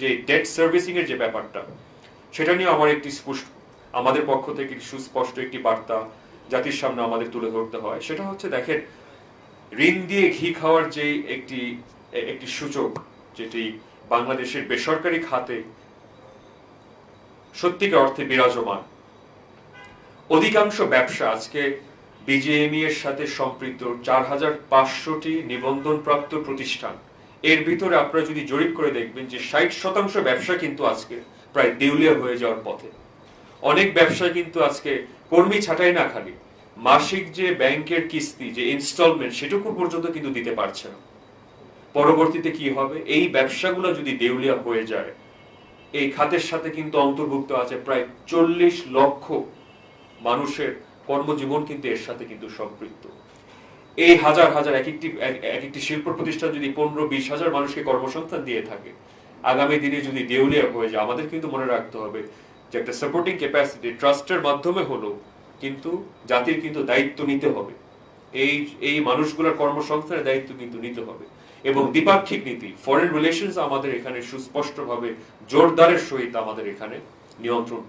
যে date servicing এর যে ব্যাপারটা, সেটা নিয়ে আমার একটি স্পষ্ট, আমাদের পক্ষ থেকে সুস্পষ্ট একটি বার্তা জাতির সামনে আমাদের তুলে ধরতে হয়। সেটা হচ্ছে, দেখেন, ঋণ দিয়ে ঘি খাওয়ার যে একটি একটি সূচক, যেটি বাংলাদেশের বেসরকারি খাতে সত্যিকার অর্থে বিরাজমান, অধিকাংশ ব্যবসা আজকে বিজেএমই এর সাথে সম্পৃক্ত। চার হাজার পাঁচশোটি নিবন্ধনপ্রাপ্ত প্রতিষ্ঠান এর ভিতরে আপনারা যদি জরিপ করে দেখবেন যে ষাট শতাংশ ব্যবসা কিন্তু আজকে প্রায় দেউলিয়া হয়ে যাওয়ার পথে। অনেক ব্যবসা কিন্তু আজকে কর্মী ছাঁটাই না খালি, মাসিক যে ব্যাংকের কিস্তি, যে ইনস্টলমেন্ট সেটুকু পর্যন্ত কিন্তু দিতে পারছে না। পরবর্তীতে কি হবে? এই ব্যবসাগুলো যদি দেউলিয়া হয়ে যায়, এই খাতের সাথে কিন্তু অন্তর্ভুক্ত আছে প্রায় চল্লিশ লক্ষ মানুষের কর্মজীবন কিন্তু এর সাথে কিন্তু সম্পৃক্ত। এই হাজার হাজার এক একটি, এক- এক একটি শিল্প প্রতিষ্ঠান যদি পনেরো, বিশ হাজার মানুষকে কর্মসংস্থান দিয়ে থাকে, আগামী দিনে যদি দেউলিয়া হয়ে যায়, আমাদের কিন্তু মনে রাখতে হবে যে একটা সাপোর্টিং ক্যাপাসিটি ট্রাস্টের মাধ্যমে হলো কিন্তু জাতির কিন্তু দায়িত্ব নিতে হবে। এই এই মানুষগুলোর কর্মসংস্থানের দায়িত্ব কিন্তু নিতে হবে। এবং দ্বিপাক্ষিক নীতি ফরেন রিলেশনস আমাদের এখানে সুস্পষ্টভাবে জোরদারের সহিত আমাদের এখানে নিয়ন্ত্রণ